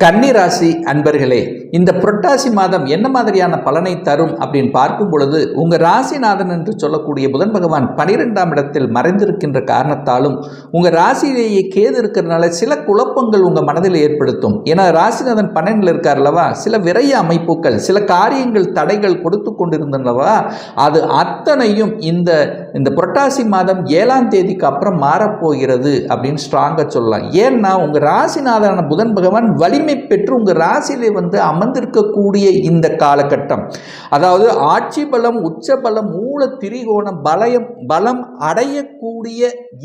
கன்னிராசி அன்பர்களே இந்த புரட்டாசி மாதம் என்ன மாதிரியான பலனை தரும் அப்படின்னு பார்க்கும் பொழுது உங்கள் ராசிநாதன் என்று சொல்லக்கூடிய புதன் பகவான் பனிரெண்டாம் இடத்தில் மறைந்திருக்கின்ற காரணத்தாலும் உங்கள் ராசியிலேயே கேது இருக்கிறதுனால சில குழப்பங்கள் உங்கள் மனதில் ஏற்படுத்தும். ஏன்னா ராசிநாதன் பன்னெண்டில் இருக்கார் அல்லவா? சில விரைய அமைப்புகள் சில காரியங்கள் தடைகள் கொடுத்து கொண்டிருந்தனவா? அது அத்தனையும் இந்த இந்த புரட்டாசி மாதம் ஏழாம் தேதிக்கு அப்புறம் மாறப்போகிறது அப்படின்னு ஸ்ட்ராங்காக சொல்லலாம். ஏன்னா உங்கள் ராசிநாதனான புதன் பகவான் வலிமை பெற்று உங்கள் ராசியிலே வந்து அமர்ந்திருக்கக்கூடிய இந்த காலகட்டம். அதாவது ஆட்சி பலம் உச்ச பலம் மூல திரிகோணம் பலயம் பலம் அடையக்கூடிய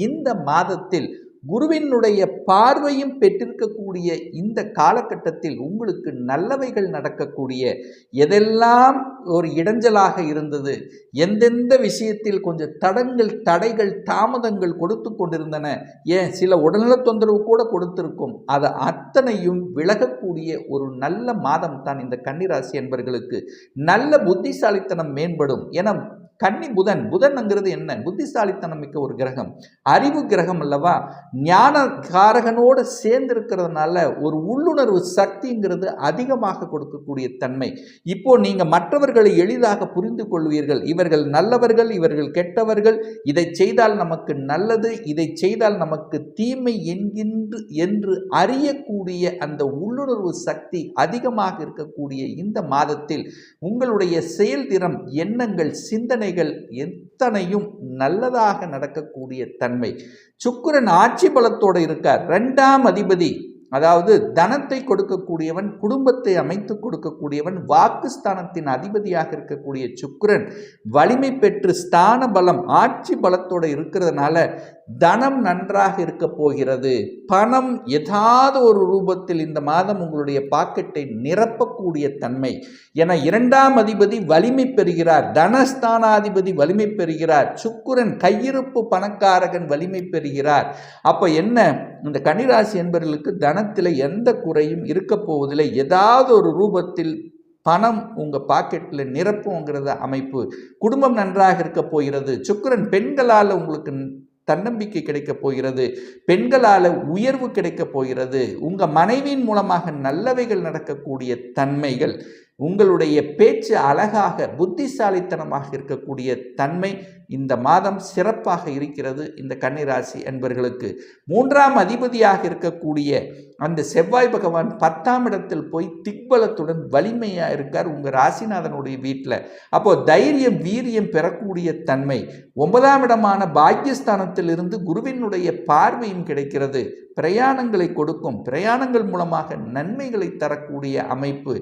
இந்த மாதத்தில் குருவினுடைய பார்வையும் பெற்றிருக்கக்கூடிய இந்த காலகட்டத்தில் உங்களுக்கு நல்லவைகள் நடக்கக்கூடிய எதெல்லாம் ஒரு இடைஞ்சலாக இருந்தது எந்தெந்த விஷயத்தில் கொஞ்சம் தடங்கள் தடைகள் தாமதங்கள் கொடுத்து கொண்டிருந்தன ஏன் சில உடல்நல தொந்தரவு கூட கொடுத்திருக்கும் அது அத்தனையும் விலகக்கூடிய ஒரு நல்ல மாதம் தான் இந்த கன்னிராசி என்பர்களுக்கு நல்ல புத்திசாலித்தனம் மேம்படும். என கன்னி புதன். புதன்ங்கிறது என்ன? புத்திசாலித்தனம் மிக்க ஒரு கிரகம். அறிவு கிரகம் அல்லவா? ஞான காரகனோடு சேர்ந்திருக்கிறதுனால ஒரு உள்ளுணர்வு சக்திங்கிறது அதிகமாக கொடுக்கக்கூடிய தன்மை. இப்போ நீங்க மற்றவர்களை எளிதாக புரிந்து கொள்வீர்கள். இவர்கள் நல்லவர்கள் இவர்கள் கெட்டவர்கள். இதை செய்தால் நமக்கு நல்லது இதை செய்தால் நமக்கு தீமை என்கின்ற என்று அறியக்கூடிய அந்த உள்ளுணர்வு சக்தி அதிகமாக இருக்கக்கூடிய இந்த மாதத்தில் உங்களுடைய செயல்திறம் எண்ணங்கள் சிந்தனை நன்மைகள் எத்தனையும் நல்லதாக நடக்கக்கூடிய தன்மை. சுக்கிரன் ஆட்சி பலத்தோடு இருக்கார். ரெண்டாம் அதிபதி அதாவது தனத்தை கொடுக்கக்கூடியவன் குடும்பத்தை அமைத்து கொடுக்கக்கூடியவன் வாக்குஸ்தானத்தின் அதிபதியாக இருக்கக்கூடிய சுக்கிரன் வலிமை பெற்று ஸ்தான பலம் ஆட்சி பலத்தோடு இருக்கிறதுனால தனம் நன்றாக இருக்க போகிறது. பணம் ஏதாவது ஒரு ரூபத்தில் இந்த மாதம் உங்களுடைய பாக்கெட்டை நிரப்பக்கூடிய தன்மை. என இரண்டாம் அதிபதி வலிமை பெறுகிறார் தனஸ்தானாதிபதி வலிமை பெறுகிறார் சுக்குரன் கையிருப்பு பணக்காரகன் வலிமை பெறுகிறார். அப்போ என்ன? இந்த கன்னிராசி என்பவர்களுக்கு பணத்தில் எந்த குறையும் இருக்க போவதில்லை. ஏதாவது ஒரு ரூபத்தில் பணம் உங்கள் பாக்கெட்டில் நிரப்புங்கிறத அமைப்பு குடும்பம் நன்றாக இருக்க போகிறது. சுக்கரன் பெண்களால் உங்களுக்கு தன்னம்பிக்கை கிடைக்கப் போகிறது. பெண்களால் உயர்வு கிடைக்கப் போகிறது. உங்கள் மனைவியின் மூலமாக நல்லவைகள் நடக்கக்கூடிய தன்மைகள் உங்களுடைய பேச்சு அழகாக புத்திசாலித்தனமாக இருக்கக்கூடிய தன்மை இந்த மாதம் சிறப்பாக இருக்கிறது இந்த கன்னிராசி என்பர்களுக்கு மூன்றாம் அதிபதியாக இருக்கக்கூடிய அந்த செவ்வாய் பகவான் பத்தாம் இடத்தில் போய் திக்பலத்துடன் வலிமையாக இருக்கார் உங்கள் ராசிநாதனுடைய வீட்டில் அப்போது தைரியம் வீரியம் பெறக்கூடிய தன்மை. ஒன்பதாம் இடமான பாக்கியஸ்தானத்தில் இருந்து குருவினுடைய பார்வையும் கிடைக்கிறது. பிரயாணங்களை கொடுக்கும். பிரயாணங்கள் மூலமாக நன்மைகளை தரக்கூடிய அமைப்பு.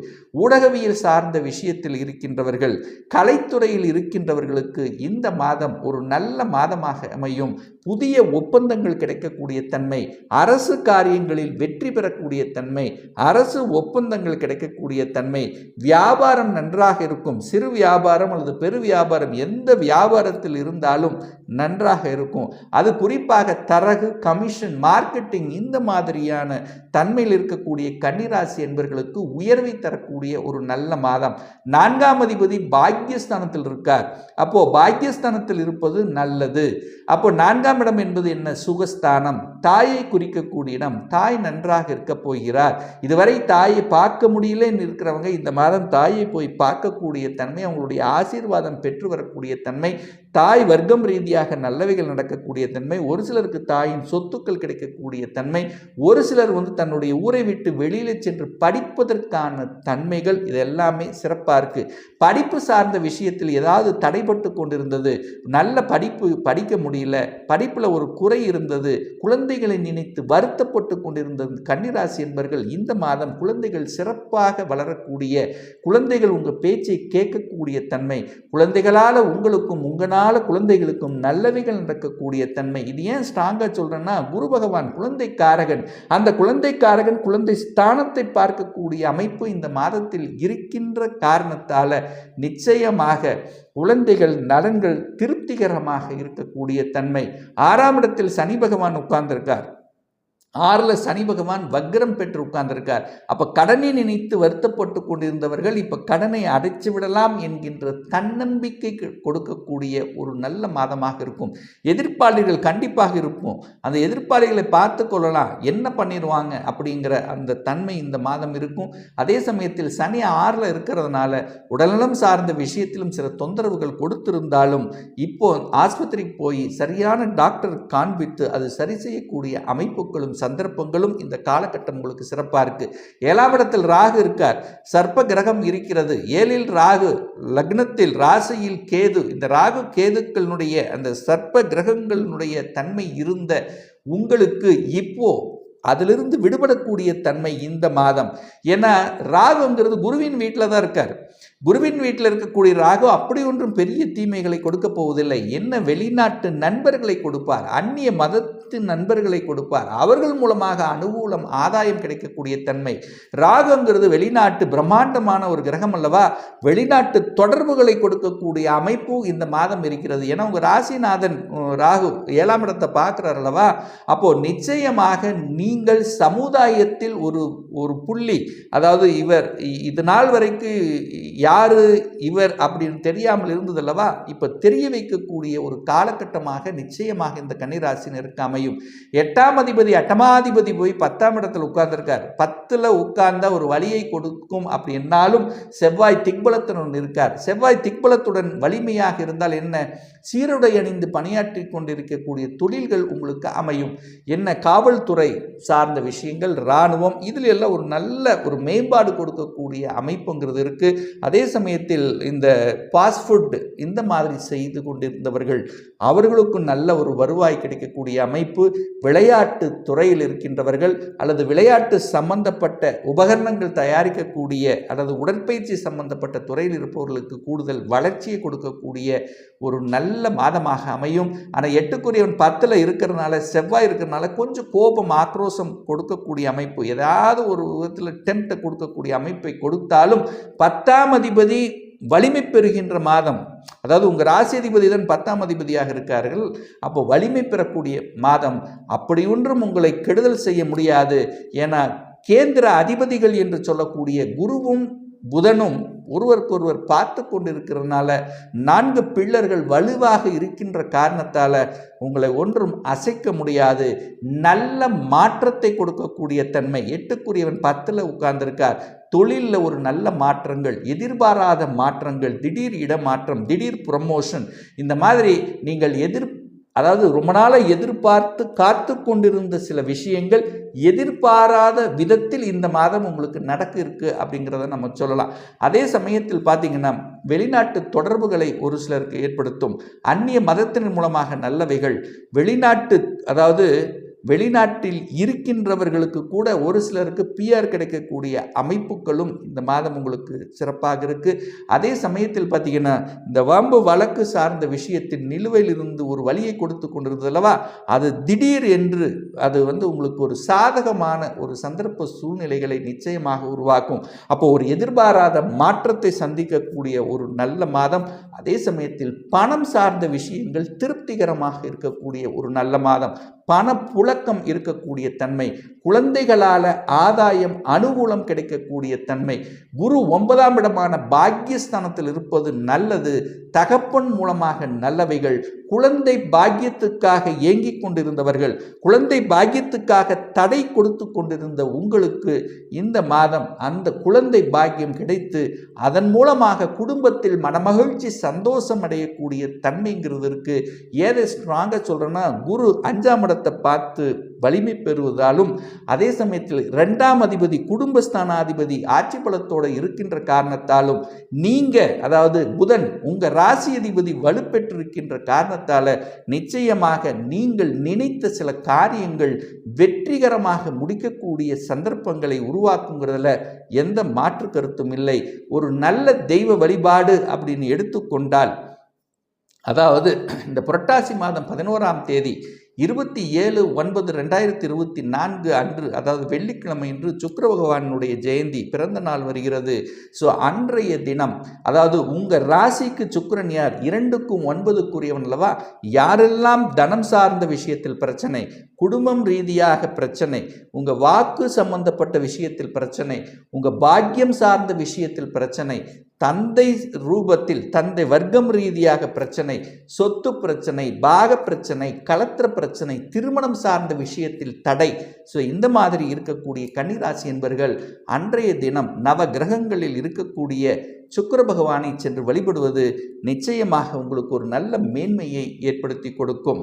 ஊடகவியல் சார்ந்த விஷயத்தில் இருக்கின்றவர்கள் கலைத்துறையில் இருக்கின்றவர்களுக்கு இந்த மாதம் ஒரு நல்ல மாதமாக அமையும். புதிய ஒப்பந்தங்கள் கிடைக்கக்கூடிய தன்மை. அரசு காரியங்களில் வெற்றி வெற்றி பெறக்கூடிய தன்மை அரசு ஒப்பந்தங்கள் கிடைக்கக்கூடிய தன்மை வியாபாரம் நன்றாக இருக்கும் சிறு வியாபாரம் அல்லது பெரு வியாபாரம் எந்த வியாபாரத்தில் இருந்தாலும் நன்றாக இருக்கும். அது குறிப்பாக தரகு கமிஷன் மார்க்கெட்டிங் இந்த மாதிரியான தன்மையில் இருக்கக்கூடிய கன்னிராசி என்பர்களுக்கு உயர்வை தரக்கூடிய ஒரு நல்ல மாதம். நான்காம் அதிபதி பாக்கியஸ்தானத்தில் இருக்கார். அப்போ பாக்கியஸ்தானத்தில் இருப்பது நல்லது. அப்போ நான்காம் இடம் என்பது என்ன? சுகஸ்தானம். தாயை குறிக்கக்கூடிய இடம். தாய் நன்றாக இருக்க போகிறார். இதுவரை தாயை பார்க்க முடியலன்னு இருக்கிறவங்க இந்த மாதம் தாயை போய் பார்க்கக்கூடிய தன்மை அவங்களுடைய ஆசீர்வாதம் பெற்று வரக்கூடிய தன்மை தாய் வர்க்கம் ரீதியாக நல்லவைகள் நடக்கக்கூடிய தன்மை ஒரு சிலருக்கு தாயின் சொத்துக்கள் கிடைக்கக்கூடிய தன்மை ஒரு சிலர் வந்து தன்னுடைய ஊரை விட்டு வெளியில் சென்று படிப்பதற்கான தன்மைகள் இது எல்லாமே சிறப்பாக இருக்குது படிப்பு சார்ந்த விஷயத்தில் ஏதாவது தடைப்பட்டு கொண்டிருந்தது நல்ல படிப்பு படிக்க முடியல படிப்பில் ஒரு குறை இருந்தது குழந்தைகளை நினைத்து வருத்தப்பட்டு கொண்டிருந்தது கன்னிராசி என்பர்கள் இந்த மாதம் குழந்தைகள் சிறப்பாக வளரக்கூடிய குழந்தைகள் உங்கள் பேச்சை கேட்கக்கூடிய தன்மை குழந்தைகளால் உங்களுக்கும் உங்களால் குழந்தைகளுக்கும் நல்லவைகள் நடக்கக்கூடிய தன்மை. இது ஏன் ஸ்ட்ராங்காக சொல்கிறேன்னா குரு பகவான் குழந்தைக்காரகன். அந்த குழந்தைக்காரகன் குழந்தை ஸ்தானத்தை பார்க்கக்கூடிய அமைப்பு இந்த மாதத்தில் இருக்கின்ற காரணத்தால் நிச்சயமாக குழந்தைகள் நலன்கள் திருப்திகரமாக இருக்கக்கூடிய தன்மை. ஆறாம் இடத்தில் சனி பகவான் உட்கார்ந்திருக்கார். ஆறில் சனி பகவான் வக்ரம் பெற்று உட்கார்ந்திருக்கார். அப்போ கடனை நினைத்து வருத்தப்பட்டு கொண்டிருந்தவர்கள் இப்போ கடனை அடைச்சு விடலாம் என்கின்ற தன்னம்பிக்கை கொடுக்கக்கூடிய ஒரு நல்ல மாதமாக இருக்கும். எதிர்ப்பாளிகள் கண்டிப்பாக இருக்கும் அந்த எதிர்ப்பாளிகளை பார்த்து கொள்ளலாம். என்ன பண்ணிடுவாங்க அப்படிங்கிற அந்த தன்மை இந்த மாதம் இருக்கும். அதே சமயத்தில் சனி ஆறில் இருக்கிறதுனால உடல்நலம் சார்ந்த விஷயத்திலும் சில தொந்தரவுகள் கொடுத்திருந்தாலும் இப்போ ஆஸ்பத்திரிக்கு போய் சரியான டாக்டர் காண்பித்து அது சரி செய்யக்கூடிய அமைப்புகளும் சந்தர்ப்பங்களும் இந்த காலகட்டம் உங்களுக்கு சிறப்பாக இருக்குது ஏழாம் இடத்தில் ராகு இருக்கார். சர்ப்ப கிரகம் இருக்கிறது. ஏழில் ராகு லக்னத்தில் ராசியில் கேது. இந்த ராகு கேதுக்களினுடைய அந்த சர்ப்ப கிரகங்களினுடைய தன்மை இருந்த உங்களுக்கு இப்போ அதிலிருந்து விடுபடக்கூடிய தன்மை இந்த மாதம். ஏன்னா ராகுங்கிறது குருவின் வீட்டில் தான் இருக்கார். குருவின் வீட்டில் இருக்கக்கூடிய ராகு அப்படி ஒன்றும் பெரிய தீமைகளை கொடுக்க போவதில்லை. என்ன வெளிநாட்டு நண்பர்களை கொடுப்பார்? அந்நிய மதத்து நண்பர்களை கொடுப்பார்? அவர்கள் மூலமாக அனுகூலம் ஆதாயம் கிடைக்கக்கூடிய தன்மை. ராகுங்கிறது வெளிநாட்டு பிரம்மாண்டமான ஒரு கிரகம் அல்லவா? வெளிநாட்டு தொடர்புகளை கொடுக்கக்கூடிய அமைப்பு இந்த மாதம் இருக்கிறது. ஏன்னா உங்கள் ராசிநாதன் ராகு ஏழாம் இடத்தை பார்க்குறார் அல்லவா? அப்போது நிச்சயமாக நீங்கள் சமுதாயத்தில் ஒரு ஒரு புள்ளி அதாவது இவர் இ- இது நாள் வரைக்கும் யார் இவர் அப்படின்னு தெரியாமல் இருந்ததல்லவா? இப்போ தெரிய வைக்கக்கூடிய ஒரு காலகட்டமாக நிச்சயமாக இந்த கன்னிராசினருக்கு அமையும். எட்டாம் அதிபதி அட்டமாதிபதி போய் பத்தாம் இடத்துல உட்கார்ந்துருக்கார். பத்துல உட்கார்ந்தா ஒரு வழியை கொடுக்கும் அப்படின்னாலும் செவ்வாய் திக்பலத்துடன் இருக்கார். செவ்வாய் திக்பலத்துடன் வலிமையாக இருந்தால் என்ன? சீருடை அணிந்து பணியாற்றி கொண்டிருக்கக்கூடிய தொழில்கள் உங்களுக்கு அமையும். என்ன? காவல்துறை சார்ந்த விஷயங்கள் இராணுவம் இதில் எல்லாம் ஒரு நல்ல ஒரு மேம்பாடு கொடுக்கக்கூடிய அமைப்புங்கிறது இருக்கு. அதே சமயத்தில் இந்த ஃபுட் இந்த மாதிரி செய்து கொண்டிருந்தவர்கள் அவர்களுக்கும் நல்ல ஒரு வருவாய் கிடைக்கக்கூடிய அமைப்பு விளையாட்டு துறையில் இருக்கின்றவர்கள் அல்லது விளையாட்டு சம்பந்தப்பட்ட உபகரணங்கள் தயாரிக்கக்கூடிய அல்லது உடற்பயிற்சி சம்பந்தப்பட்ட துறையில் இருப்பவர்களுக்கு கூடுதல் வளர்ச்சியை கொடுக்கக்கூடிய ஒரு நல்ல மாதமாக அமையும். ஆனால் எட்டுக்குரியவன் பத்தில் இருக்கிறனால செவ்வாய் இருக்கிறனால கொஞ்சம் கோபம் ஆக்ரோஷம் கொடுக்கக்கூடிய அமைப்பு ஏதாவது ஒரு விதத்தில் டெம்ட்டை கொடுக்கக்கூடிய அமைப்பை கொடுத்தாலும் பத்தாம் அதிபதி வலிமை பெறுகின்ற மாதம் அதாவது உங்கள் ராசி அதிபதி தான் பத்தாம் அதிபதியாக இருக்கார்கள் அப்போ வலிமை பெறக்கூடிய மாதம் அப்படி ஒன்றும் உங்களை கெடுதல் செய்ய முடியாது. ஏன்னா கேந்திர அதிபதிகள் என்று சொல்லக்கூடிய குருவும் புதனும் ஒருவருக்கொருவர் பார்த்து கொண்டிருக்கிறதுனால நான்கு பிள்ளர்கள் வலுவாக இருக்கின்ற காரணத்தால் உங்களை ஒன்றும் அசைக்க முடியாது. நல்ல மாற்றத்தை கொடுக்கக்கூடிய தன்மை எட்டுக்குரியவன் பத்தில் உட்கார்ந்திருக்கார். தொழிலில் ஒரு நல்ல மாற்றங்கள் எதிர்பாராத மாற்றங்கள் திடீர் இடமாற்றம் திடீர் ப்ரமோஷன் இந்த மாதிரி நீங்கள் எதிர் அதாவது ரொம்ப நாளாக எதிர்பார்த்து காத்து கொண்டிருந்த சில விஷயங்கள் எதிர்பாராத விதத்தில் இந்த மாதம் உங்களுக்கு நடக்க இருக்கு அப்படிங்கிறத நம்ம சொல்லலாம். அதே சமயத்தில் பார்த்தீங்கன்னா வெளிநாட்டு தொடர்புகளை ஒரு சிலருக்கு ஏற்படுத்தும். அந்நிய மதத்தின் மூலமாக நல்லவைகள் வெளிநாட்டு அதாவது வெளிநாட்டில் இருக்கின்றவர்களுக்கு கூட ஒரு சிலருக்கு பிஆர் கிடைக்கக்கூடிய அமைப்புகளும் இந்த மாதம் உங்களுக்கு சிறப்பாக இருக்குது அதே சமயத்தில் பார்த்தீங்கன்னா இந்த வம்பு வழக்கு சார்ந்த விஷயத்தின் நிலுவையில் இருந்து ஒரு வழியை கொடுத்து கொண்டிருந்தது அல்லவா? அது திடீர் என்று அது வந்து உங்களுக்கு ஒரு சாதகமான ஒரு சந்தர்ப்ப சூழ்நிலைகளை நிச்சயமாக உருவாக்கும். அப்போ ஒரு எதிர்பாராத மாற்றத்தை சந்திக்கக்கூடிய ஒரு நல்ல மாதம் அதே சமயத்தில் பணம் சார்ந்த விஷயங்கள் திருப்திகரமாக இருக்கக்கூடிய ஒரு நல்ல மாதம். பணப்புழக்கம் இருக்கக்கூடிய தன்மை. குழந்தைகளால் ஆதாயம் அனுகூலம் கிடைக்கக்கூடிய தன்மை. குரு ஒன்பதாம் இடமான பாக்கியஸ்தானத்தில் இருப்பது நல்லது. தகப்பன் மூலமாக நல்லவைகள். குழந்தை பாக்கியத்துக்காக ஏங்கிக் கொண்டிருந்தவர்கள். குழந்தை பாக்கியத்துக்காக தடை கொடுத்து கொண்டிருந்த உங்களுக்கு இந்த மாதம் அந்த குழந்தை பாக்கியம் கிடைத்து அதன் மூலமாக குடும்பத்தில் மனமகிழ்ச்சி சந்தோஷம் அடையக்கூடிய தன்மைங்கிறது இருக்குது ஏதை ஸ்ட்ராங்காக சொல்கிறேன்னா குரு அஞ்சாம் இடத்தை பார்த்து வலிமை பெறுவதாலும் அதே சமயத்தில் ரெண்டாம் அதிபதி குடும்பஸ்தானாதிபதி ஆட்சி பலத்தோடு இருக்கின்ற காரணத்தாலும் நீங்கள் அதாவது புதன் உங்கள் ராசி அதிபதி வலுப்பெற்றிருக்கின்ற காரணத்தால் நிச்சயமாக நீங்கள் நினைத்த சில காரியங்கள் வெற்றிகரமாக முடிக்கக்கூடிய சந்தர்ப்பங்களை உருவாக்குங்கிறதுல எந்த மாற்று கருத்தும் இல்லை. ஒரு நல்ல தெய்வ வழிபாடு அப்படின்னு எடுத்துக்கொண்டால் அதாவது இந்த புரட்டாசி மாதம் பதினோராம் தேதி இருபத்தி ஏழு ஒன்பது ரெண்டாயிரத்தி இருபத்தி நான்கு அன்று அதாவது வெள்ளிக்கிழமை அன்று சுக்கர பகவானுடைய ஜெயந்தி பிறந்த நாள் வருகிறது. ஸோ அன்றைய தினம் அதாவது உங்கள் ராசிக்கு சுக்கரன் யார்? இரண்டுக்கும் ஒன்பதுக்குரியவன் அல்லவா? யாரெல்லாம் தனம் சார்ந்த விஷயத்தில் பிரச்சனை குடும்பம் ரீதியாக பிரச்சனை உங்கள் வாக்கு சம்பந்தப்பட்ட விஷயத்தில் பிரச்சனை உங்கள் பாக்கியம் சார்ந்த விஷயத்தில் பிரச்சனை தந்தை ரூபத்தில் தந்தை வர்க்கம் ரீதியாக பிரச்சனை சொத்து பிரச்சனை பாக பிரச்சனை கலத்திர பிரச்சனை திருமணம் சார்ந்த விஷயத்தில் தடை. ஸோ இந்த மாதிரி இருக்கக்கூடிய கன்னிராசி என்பர்கள் அன்றைய தினம் நவ கிரகங்களில் இருக்கக்கூடிய சுக்கர பகவானை சென்று வழிபடுவது நிச்சயமாக உங்களுக்கு ஒரு நல்ல மேன்மையை ஏற்படுத்தி கொடுக்கும்.